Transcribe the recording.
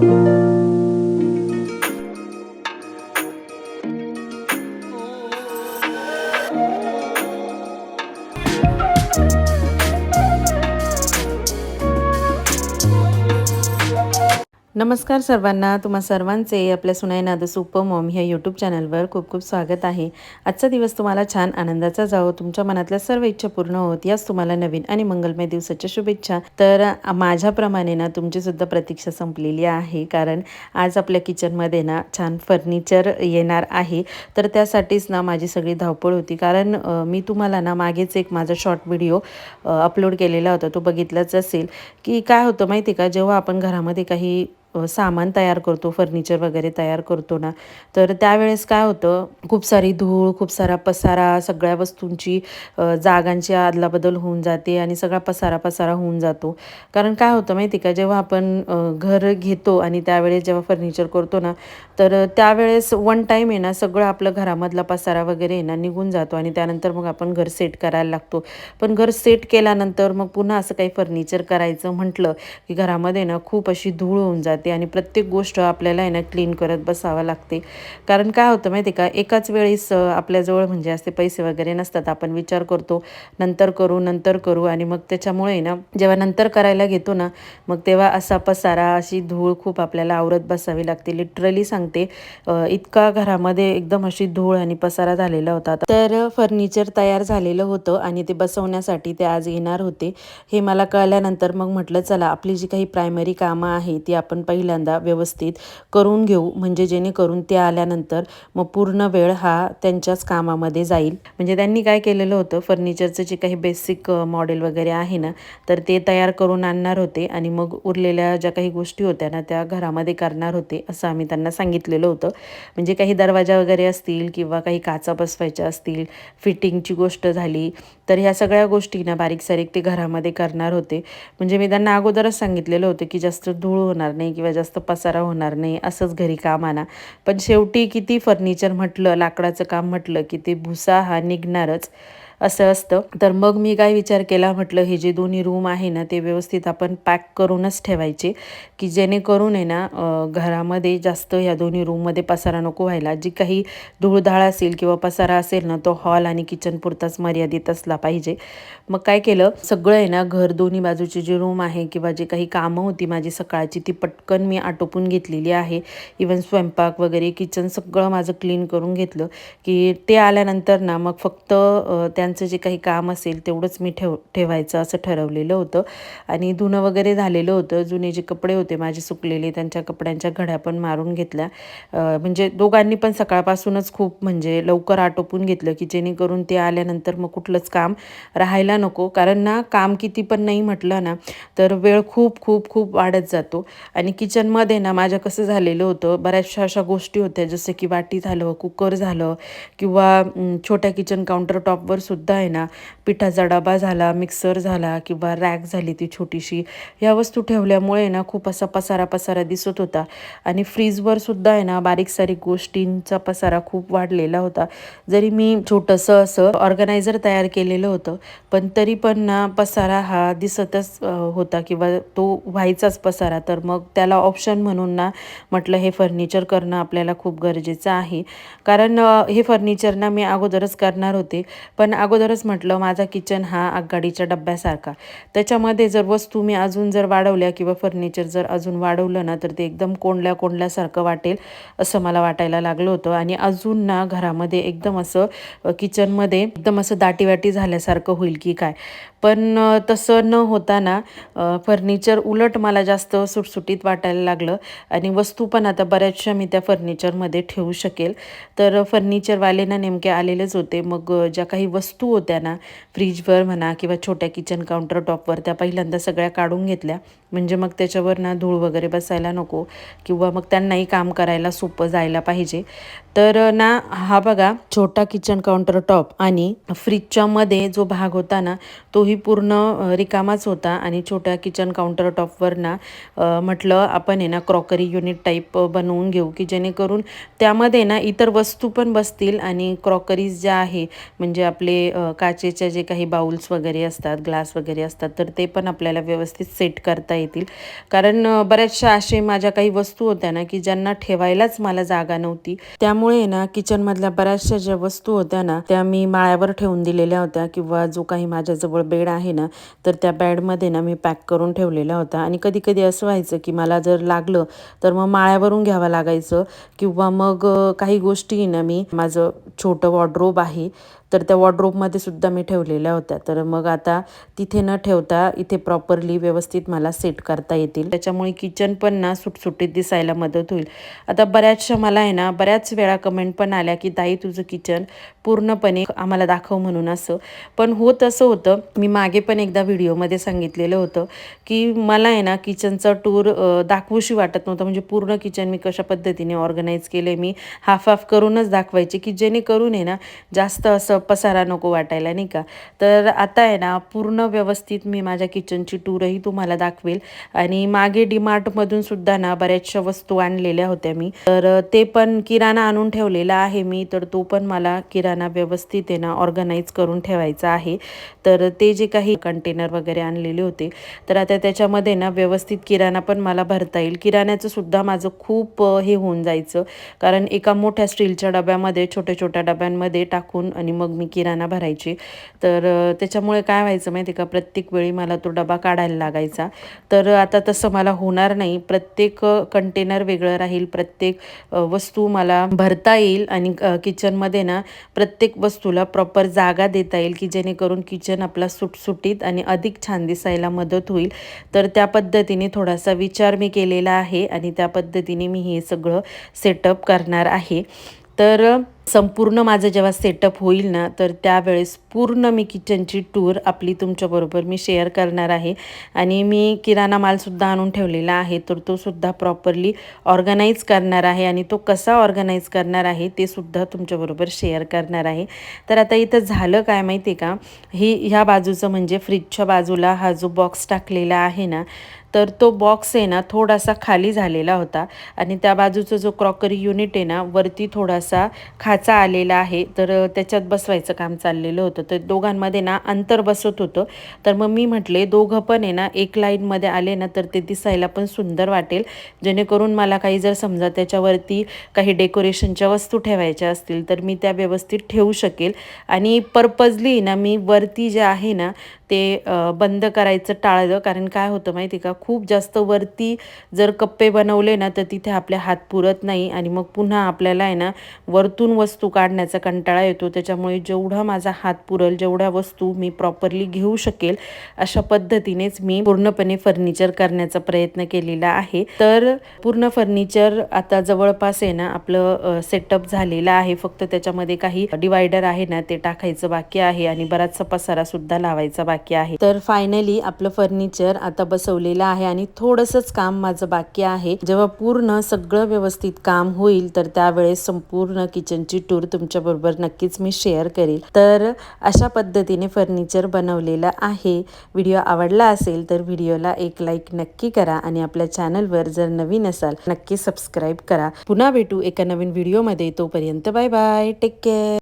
Thank you. नमस्कार सर्वांना तुम्हा सर्वांचे आपल्या सुनाई नाद सुपर मॉम ह्या यूट्यूब चॅनलवर खूप खूप स्वागत आहे. आजचा दिवस तुम्हाला छान आनंदाचा जावो तुमच्या मनातल्या सर्व इच्छा पूर्ण होत याच तुम्हाला नवीन आणि मंगलमय दिवसाच्या शुभेच्छा. तर माझ्याप्रमाणे ना तुमची सुद्धा प्रतीक्षा संपलेली आहे कारण आज आपल्या किचनमध्ये ना छान फर्निचर येणार आहे. तर त्यासाठीच ना माझी सगळी धावपळ होती कारण मी तुम्हाला ना मागेच एक माझा शॉर्ट व्हिडिओ अपलोड केलेला होता तो बघितलाच असेल. की काय होतं माहिती आहे का जेव्हा आपण घरामध्ये काही सामान तयार करतो फर्निचर वगैरे तयार करतो ना. तर त्यावेळेस काय होतं खूप सारी धूळ खूप सारा पसारा सगळ्या वस्तूंची जागांची अदलाबदल होऊन जाते आणि सगळा पसारा पसारा होऊन जातो. कारण काय होतं माहिती का जेव्हा आपण घर घेतो आणि त्यावेळेस जेव्हा फर्निचर करतो ना तर त्यावेळेस वन टाईम आहे ना सगळं आपलं घरामधला पसारा वगैरे आहे ना निघून जातो आणि त्यानंतर मग आपण घर सेट करायला लागतो. पण घर सेट केल्यानंतर मग पुन्हा असं काही फर्निचर करायचं म्हटलं की घरामध्ये ना खूप अशी धूळ होऊन जाते. आणि प्रत्येक गोष्ट आपल्याला आहे ना क्लीन करत बसावं लागते. कारण काय होतं माहिती आहे का? एकाच वेळेस आपल्याजवळ म्हणजे असते पैसे वगैरे नसतात आपण विचार करतो नंतर करू नंतर करू आणि मग त्याच्यामुळे आहे ना जेव्हा नंतर करायला घेतो ना मग तेव्हा असा पसारा अशी धूळ खूप आपल्याला आवरत बसावी लागते. लिटरली सांगते इतका घरामध्ये एकदम अशी धूळ आणि पसारा झालेला होता. तर फर्निचर तयार झालेलं होतं आणि ते बसवण्यासाठी ते आज येणार होते. हे मला कळल्यानंतर मग म्हटलं चला आपली जी काही प्रायमरी कामं आहे ती आपण पहिल्यांदा व्यवस्थित करून घेऊ. म्हणजे जेणेकरून ते आल्यानंतर मग पूर्ण वेळ हा त्यांच्याच कामामध्ये जाईल. म्हणजे त्यांनी काय केलेलं होतं फर्निचरचं जे काही बेसिक मॉडेल वगैरे आहे ना तर ते तयार करून आणणार होते आणि मग उरलेल्या ज्या काही गोष्टी होत्या ना त्या घरामध्ये करणार होते असं आम्ही त्यांना सांगितलेलं होतं. म्हणजे काही दरवाजा वगैरे असतील किंवा काही काचा बसवायच्या असतील फिटिंगची गोष्ट झाली तर ह्या सगळ्या गोष्टी ना बारीक सारीक ते घरामध्ये करणार होते. म्हणजे मी त्यांना अगोदरच सांगितलेलं होतं की जास्त धूळ होणार नाही किंवा जास्त पसारा होणार नाही असंच घरी काम आणा. पण शेवटी किती फर्निचर म्हटलं लाकडाचं काम म्हटलं की ते भुसा हा निघणारच. असं असतं. तर मग मी काय विचार केला म्हटलं हे जे दोन्ही रूम आहे ना ते व्यवस्थित आपण पॅक करूनच ठेवायचे. की जेणेकरून आहे ना घरामध्ये जास्त ह्या दोन्ही रूममध्ये पसारा नको व्हायला. जी काही धूळधाळ असेल किंवा पसारा असेल ना तो हॉल आणि किचन पुरताच मर्यादित असला पाहिजे. मग काय केलं सगळं आहे ना घर दोन्ही बाजूची जी रूम आहे किंवा जे काही कामं होती माझी सकाळची ती पटकन मी आटोपून घेतलेली आहे. इवन स्वयंपाक वगैरे किचन सगळं माझं क्लीन करून घेतलं. की ते आल्यानंतर ना मग फक्त त्या त्यांचं जे काही काम असेल तेवढंच मी ठेव ठेवायचं असं ठरवलेलं होतं. आणि धुणं वगैरे झालेलं होतं. जुने जे कपडे होते माझे सुकलेले त्यांच्या कपड्यांच्या घड्या पण मारून घेतल्या. म्हणजे दोघांनी पण सकाळपासूनच खूप म्हणजे लवकर आटोपून घेतलं की जेणेकरून ते आल्यानंतर मग कुठलंच काम राहायला नको. कारण ना काम किती पण नाही म्हटलं ना तर वेळ खूप खूप खूप वाढत जातो. आणि किचनमध्ये ना माझ्या कसं झालेलं होतं बऱ्याचशा अशा गोष्टी होत्या. जसं की वाटी झालं कुकर झालं किंवा छोट्या किचन काउंटर टॉपवर सुद्धा आहे ना पिठाचा डबा झाला मिक्सर झाला किंवा रॅक झाली ती छोटीशी ह्या वस्तू ठेवल्यामुळे ना खूप असा पसारा पसारा दिसत होता. आणि फ्रीजवर सुद्धा आहे ना बारीक सारीक गोष्टींचा पसारा खूप वाढलेला होता. जरी मी छोटंसं असं ऑर्गनायझर तयार केलेलं होतं पण तरी पण ना पसारा हा दिसतच होता किंवा तो व्हायचाच पसारा. तर मग त्याला ऑप्शन म्हणून ना म्हटलं हे फर्निचर करणं आपल्याला खूप गरजेचं आहे. कारण हे फर्निचर ना मी अगोदरच करणार होते. पण अगोदरच म्हटलं माझा किचन हा आगगाडीच्या डब्यासारखा. त्याच्यामध्ये जर वस्तू मी अजून जर वाढवल्या किंवा फर्निचर जर अजून वाढवलं ना तर ते एकदम कोंडल्या कोंडल्यासारखं वाटेल असं मला वाटायला लागलं होतं. आणि अजून ना घरामध्ये एकदम असं किचनमध्ये एकदम असं दाटीवाटी झाल्यासारखं होईल की काय? पण तसं न होताना फर्निचर उलट मला जास्त सुटसुटीत वाटायला लागलं आणि वस्तू पण आता बऱ्याचशा मी त्या फर्निचरमध्ये ठेवू शकेल. तर फर्निचरवाले ना नेमके आलेलेच होते. मग ज्या काही वस्तू होत्या ना फ्रीजवर म्हणा किंवा छोट्या किचन काउंटर टॉपवर त्या पहिल्यांदा सगळ्या काढून घेतल्या. म्हणजे मग त्याच्यावर ना धूळ वगैरे बसायला नको किंवा मग त्यांनाही काम करायला सोपं जायला पाहिजे. तर ना हा बघा छोटा किचन काउंटर टॉप आणि फ्रीजच्या मध्ये जो भाग होता ना तो तोही पूर्ण रिकामाच होता आणि छोट्या किचन काउंटर टॉपवर ना म्हटलं आपण आहे ना क्रॉकरी युनिट टाईप बनवून घेऊ की जेणेकरून त्यामध्ये ना इतर वस्तू पण बसतील आणि क्रॉकरीज ज्या आहे म्हणजे आपले काचेच्या जे काही बाउल्स वगैरे असतात ग्लास वगैरे असतात तर ते पण आपल्याला व्यवस्थित सेट करता येतील. कारण बऱ्याचशा असे माझ्या काही वस्तू होत्या ना की ज्यांना ठेवायलाच मला जागा नव्हती. त्यामुळे ना किचनमधल्या बऱ्याचशा ज्या वस्तू होत्या ना त्या मी माळ्यावर ठेवून दिलेल्या होत्या किंवा जो काही माझ्याजवळ बेड आहे ना तर त्या बेडमध्ये ना मी पॅक करून ठेवलेला होता. आणि कधी कधी असं व्हायचं की मला जर लागलं तर मग माळ्यावरून घ्यावं लागायचं. किंवा मग काही गोष्टी ना मी माझं छोटं वॉर्ड्रोब आहे तर त्या वॉर्ड्रोबमध्ये सुद्धा मी ठेवलेल्या होत्या. तर मग आता तिथे न ठेवता इथे प्रॉपरली व्यवस्थित मला सेट करता येतील. त्याच्यामुळे किचन पण ना सुटसुटीत दिसायला मदत होईल. आता बऱ्याचशा मला आहे ना बऱ्याच वेळा कमेंट पण आल्या की ताई तुझं किचन पूर्णपणे आम्हाला दाखव म्हणून असं. पण होत असं होतं मी मागे पण एकदा व्हिडिओमध्ये सांगितलेलं होतं की मला आहे ना किचनचा टूर दाखवूशी वाटत नव्हतं. म्हणजे पूर्ण किचन मी कशा पद्धतीने ऑर्गनाईज केले मी हाफ हाफ करूनच दाखवायचे की जेणेकरून आहे ना जास्त असं पसारा नको वाटायला नाही का? तर आता आहे ना पूर्ण व्यवस्थित मी माझ्या किचनची टूरही तुम्हाला दाखवेल. आणि मागे डीमार्टमधून सुद्धा ना बऱ्याचशा वस्तू आणलेल्या होत्या मी. तर ते पण किराणा आणून ठेवलेला आहे मी तर तो पण मला किराणा व्यवस्थित आहे ना ऑर्गनाईज करून ठेवायचा आहे. तर ते जे काही कंटेनर वगैरे आणलेले होते तर आता त्याच्यामध्ये ना व्यवस्थित किराणा पण मला भरता येईल. किराण्याचं सुद्धा माझं खूप हे होऊन जायचं. कारण एका मोठ्या स्टीलच्या डब्यामध्ये छोट्या छोट्या डब्यांमध्ये टाकून आणि मग मी किराणा भरायची. तर त्याच्यामुळे काय व्हायचं माहिती आहे का? प्रत्येक वेळी मला तो डबा काढायला लागायचा. तर आता तसं मला होणार नाही. प्रत्येक कंटेनर वेगळं राहील. प्रत्येक वस्तू मला भरता येईल आणि किचनमध्ये ना प्रत्येक वस्तूला प्रॉपर जागा देता येईल की जेणेकरून किचन आपला सुटसुटीत आणि अधिक छान दिसायला मदत होईल. तर त्या पद्धतीने थोडासा विचार मी केलेला आहे आणि त्या पद्धतीने मी हे सगळं सेटअप करणार आहे. तर संपूर्ण माझं जेव्हा सेटअप होईल ना तर त्यावेळेस पूर्ण मी किचनची टूर आपली तुमच्याबरोबर मी शेअर करणार आहे. आणि मी किराणा मालसुद्धा आणून ठेवलेला आहे तर तो सुद्धा प्रॉपरली ऑर्गनाईज करणार आहे. आणि तो कसा ऑर्गनाईज करणार आहे ते सुद्धा तुमच्याबरोबर शेअर करणार आहे. तर आता इथं झालं काय माहिती आहे का? ही ह्या बाजूचं म्हणजे फ्रीजच्या बाजूला हा जो बॉक्स टाकलेला आहे ना तर तो बॉक्स आहे ना थोडासा खाली झालेला होता. आणि त्या बाजूचा जो क्रॉकरी युनिट आहे ना वरती थोडासा खाचा आलेला आहे. तर त्याच्यात बसवायचं काम चाललेलं होतं. तर दोघांमध्ये ना अंतर बसत होतं. तर मग मी म्हटले दोघं पण आहे ना एक लाईनमध्ये आले ना तर ते दिसायला पण सुंदर वाटेल. जेणेकरून मला काही जर समजा त्याच्यावरती काही डेकोरेशनच्या वस्तू ठेवायच्या असतील तर मी त्या व्यवस्थित ठेवू शकेल. आणि पर्पजली ना मी वरती जे आहे ना ते बंद करायचं टाळलं. कारण काय होतं माहिती आहे का? खूप जास्त वरती जर कप्पे बनवले ना तर तिथे आपले हात पुरत नाही आणि मग पुन्हा आपल्याला आहे ना वरतून वस्तू काढण्याचा कंटाळा येतो. त्याच्यामुळे जेवढा माझा हात पुरल जेवढ्या वस्तू मी प्रॉपरली घेऊ शकेल अशा पद्धतीनेच मी पूर्णपणे फर्निचर करण्याचा प्रयत्न केलेला आहे. तर पूर्ण फर्निचर आता जवळपास आहे ना आपलं सेटअप झालेलं आहे. फक्त त्याच्यामध्ये काही डिवायडर आहे ना ते टाकायचं बाकी आहे आणि बराचसा पसारा सुद्धा लावायचा बाकी आहे. तर फायनली आपलं फर्निचर आता बसवलेलं आहे आणि थोडंसंच काम माझं बाकी आहे. जेव्हा पूर्ण सगळं व्यवस्थित काम होईल तर त्यावेळेस संपूर्ण किचनची टूर तुमच्या बरोबर नक्कीच मी शेअर करेल. तर अशा पद्धतीने फर्निचर बनवलेलं आहे. व्हिडिओ आवडला असेल तर व्हिडिओला एक लाईक नक्की करा आणि आपल्या चॅनलवर जर नवीन असाल नक्की सबस्क्राईब करा. पुन्हा भेटू एका नवीन व्हिडिओमध्ये तोपर्यंत बाय बाय टेक केअर